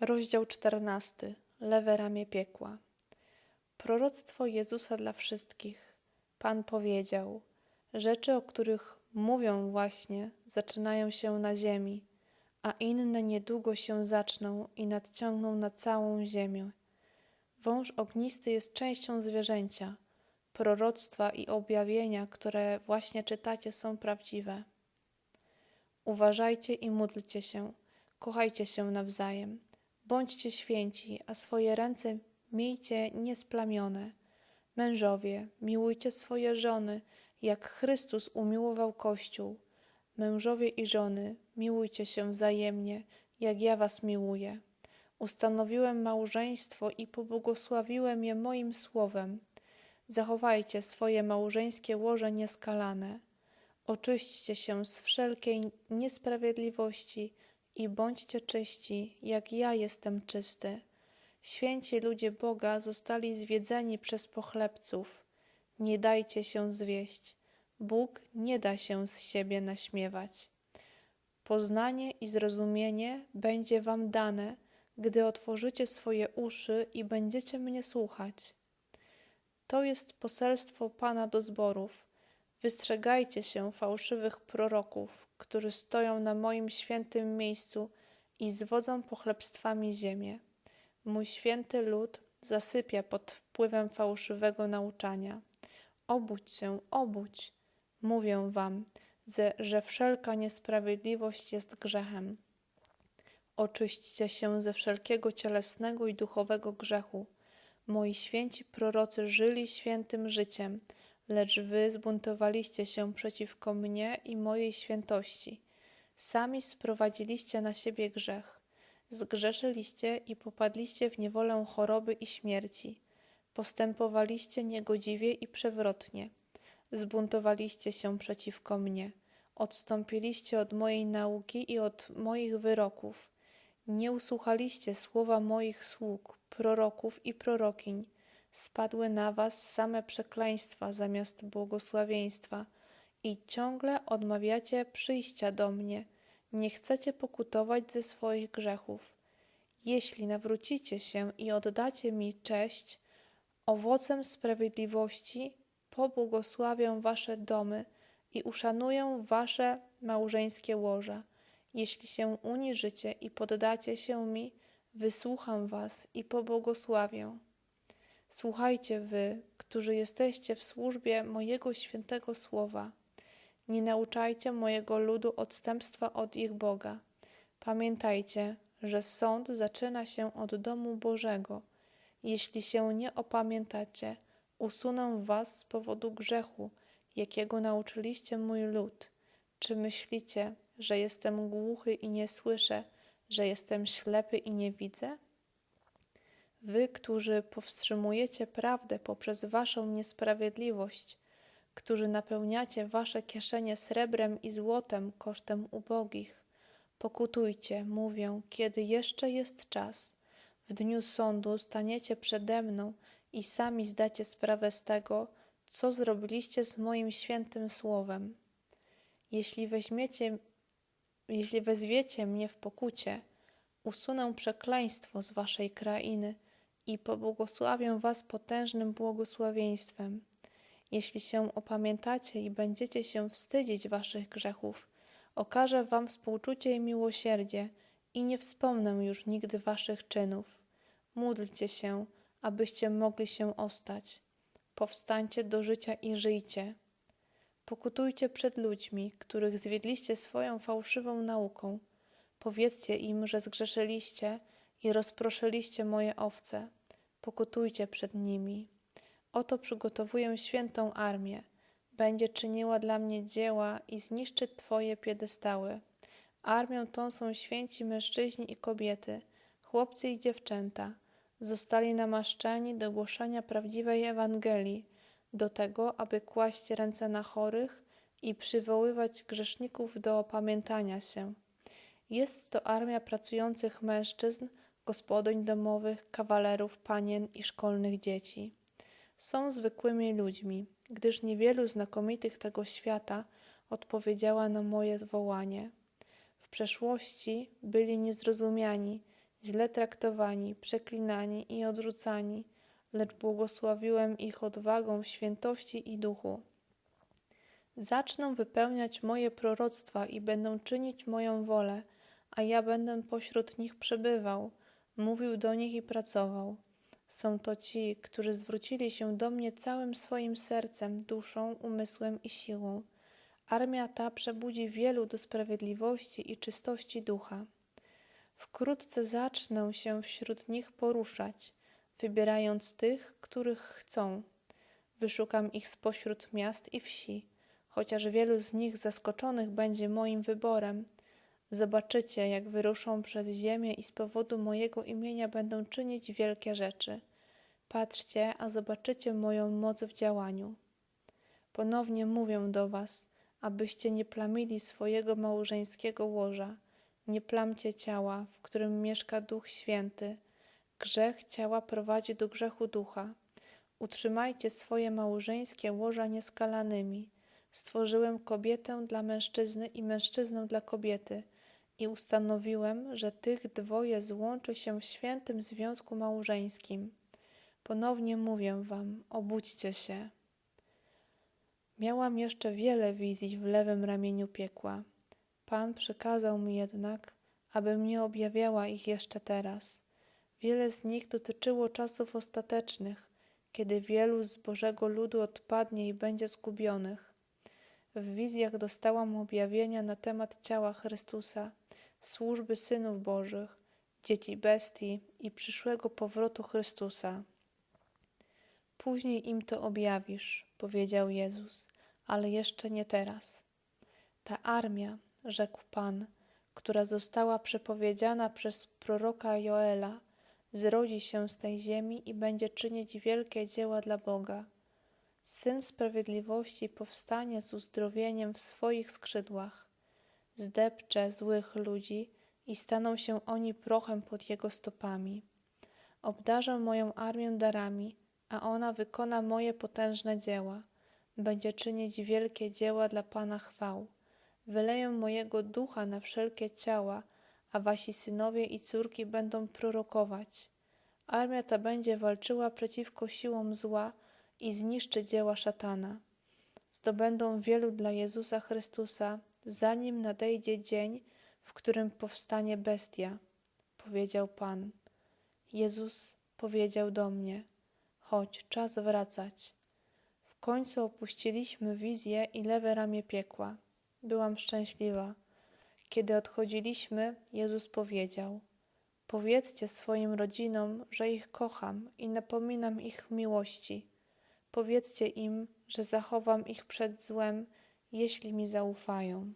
Rozdział 14. Lewe ramię piekła. Proroctwo Jezusa dla wszystkich. Pan powiedział: Rzeczy, o których mówią właśnie, zaczynają się na ziemi, a inne niedługo się zaczną i nadciągną na całą ziemię. Wąż ognisty jest częścią zwierzęcia. Proroctwa i objawienia, które właśnie czytacie, są prawdziwe. Uważajcie i módlcie się, kochajcie się nawzajem. Bądźcie święci, a swoje ręce miejcie niesplamione. Mężowie, miłujcie swoje żony, jak Chrystus umiłował Kościół. Mężowie i żony, miłujcie się wzajemnie, jak ja was miłuję. Ustanowiłem małżeństwo i pobłogosławiłem je moim słowem. Zachowajcie swoje małżeńskie łoże nieskalane. Oczyśćcie się z wszelkiej niesprawiedliwości i bądźcie czyści, jak ja jestem czysty. Święci ludzie Boga zostali zwiedzeni przez pochlebców. Nie dajcie się zwieść. Bóg nie da się z siebie naśmiewać. Poznanie i zrozumienie będzie wam dane, gdy otworzycie swoje uszy i będziecie mnie słuchać. To jest poselstwo Pana do zborów. Wystrzegajcie się fałszywych proroków, którzy stoją na moim świętym miejscu i zwodzą pochlebstwami ziemię. Mój święty lud zasypia pod wpływem fałszywego nauczania. Obudź się, obudź. Mówię wam, że wszelka niesprawiedliwość jest grzechem. Oczyśćcie się ze wszelkiego cielesnego i duchowego grzechu. Moi święci prorocy żyli świętym życiem, lecz wy zbuntowaliście się przeciwko mnie i mojej świętości. Sami sprowadziliście na siebie grzech. Zgrzeszyliście i popadliście w niewolę choroby i śmierci. Postępowaliście niegodziwie i przewrotnie. Zbuntowaliście się przeciwko mnie. Odstąpiliście od mojej nauki i od moich wyroków. Nie usłuchaliście słowa moich sług, proroków i prorokiń. Spadły na was same przekleństwa zamiast błogosławieństwa i ciągle odmawiacie przyjścia do mnie. Nie chcecie pokutować ze swoich grzechów. Jeśli nawrócicie się i oddacie mi cześć, owocem sprawiedliwości pobłogosławię wasze domy i uszanuję wasze małżeńskie łoża. Jeśli się uniżycie i poddacie się mi, wysłucham was i pobłogosławię. Słuchajcie wy, którzy jesteście w służbie mojego świętego słowa. Nie nauczajcie mojego ludu odstępstwa od ich Boga. Pamiętajcie, że sąd zaczyna się od domu Bożego. Jeśli się nie opamiętacie, usunę was z powodu grzechu, jakiego nauczyliście mój lud. Czy myślicie, że jestem głuchy i nie słyszę, że jestem ślepy i nie widzę? Wy, którzy powstrzymujecie prawdę poprzez waszą niesprawiedliwość, którzy napełniacie wasze kieszenie srebrem i złotem kosztem ubogich, pokutujcie, mówię, kiedy jeszcze jest czas. W dniu sądu staniecie przede mną i sami zdacie sprawę z tego, co zrobiliście z moim świętym słowem. Jeśli weźmiecie, jeśli wezwiecie mnie w pokucie, usunę przekleństwo z waszej krainy i pobłogosławię was potężnym błogosławieństwem. Jeśli się opamiętacie i będziecie się wstydzić waszych grzechów, okażę wam współczucie i miłosierdzie i nie wspomnę już nigdy waszych czynów. Módlcie się, abyście mogli się ostać. Powstańcie do życia i żyjcie. Pokutujcie przed ludźmi, których zwiedliście swoją fałszywą nauką. Powiedzcie im, że zgrzeszyliście i rozproszyliście moje owce. Pokutujcie przed nimi. Oto przygotowuję świętą armię. Będzie czyniła dla mnie dzieła i zniszczy Twoje piedestały. Armią tą są święci mężczyźni i kobiety, chłopcy i dziewczęta. Zostali namaszczeni do głoszenia prawdziwej Ewangelii, do tego, aby kłaść ręce na chorych i przywoływać grzeszników do opamiętania się. Jest to armia pracujących mężczyzn, gospodyń domowych, kawalerów, panien i szkolnych dzieci. Są zwykłymi ludźmi, gdyż niewielu znakomitych tego świata odpowiedziała na moje wołanie. W przeszłości byli niezrozumiani, źle traktowani, przeklinani i odrzucani, lecz błogosławiłem ich odwagą w świętości i duchu. Zaczną wypełniać moje proroctwa i będą czynić moją wolę, a ja będę pośród nich przebywał, mówił do nich i pracował. Są to ci, którzy zwrócili się do mnie całym swoim sercem, duszą, umysłem i siłą. Armia ta przebudzi wielu do sprawiedliwości i czystości ducha. Wkrótce zacznę się wśród nich poruszać, wybierając tych, których chcą. Wyszukam ich spośród miast i wsi, chociaż wielu z nich zaskoczonych będzie moim wyborem. Zobaczycie, jak wyruszą przez ziemię i z powodu mojego imienia będą czynić wielkie rzeczy. Patrzcie, a zobaczycie moją moc w działaniu. Ponownie mówię do was, abyście nie plamili swojego małżeńskiego łoża, nie plamcie ciała, w którym mieszka Duch Święty. Grzech ciała prowadzi do grzechu ducha. Utrzymajcie swoje małżeńskie łoża nieskalanymi. Stworzyłem kobietę dla mężczyzny i mężczyznę dla kobiety i ustanowiłem, że tych dwoje złączy się w świętym związku małżeńskim. Ponownie mówię wam, obudźcie się. Miałam jeszcze wiele wizji w lewym ramieniu piekła. Pan przekazał mi jednak, abym nie objawiała ich jeszcze teraz. Wiele z nich dotyczyło czasów ostatecznych, kiedy wielu z Bożego ludu odpadnie i będzie zgubionych. W wizjach dostałam objawienia na temat ciała Chrystusa, służby synów Bożych, dzieci bestii i przyszłego powrotu Chrystusa. Później im to objawisz, powiedział Jezus, ale jeszcze nie teraz. Ta armia, rzekł Pan, która została przepowiedziana przez proroka Joela, zrodzi się z tej ziemi i będzie czynić wielkie dzieła dla Boga. Syn Sprawiedliwości powstanie z uzdrowieniem w swoich skrzydłach. Zdepcze złych ludzi i staną się oni prochem pod jego stopami. Obdarzę moją armię darami, a ona wykona moje potężne dzieła. Będzie czynić wielkie dzieła dla Pana chwał. Wyleję mojego ducha na wszelkie ciała, a wasi synowie i córki będą prorokować. Armia ta będzie walczyła przeciwko siłom zła i zniszczy dzieła szatana. Zdobędą wielu dla Jezusa Chrystusa, zanim nadejdzie dzień, w którym powstanie bestia, powiedział Pan. Jezus powiedział do mnie: Chodź, czas wracać. W końcu opuściliśmy wizję i lewe ramię piekła. Byłam szczęśliwa. Kiedy odchodziliśmy, Jezus powiedział: Powiedzcie swoim rodzinom, że ich kocham i napominam ich miłości. Powiedzcie im, że zachowam ich przed złem, jeśli mi zaufają.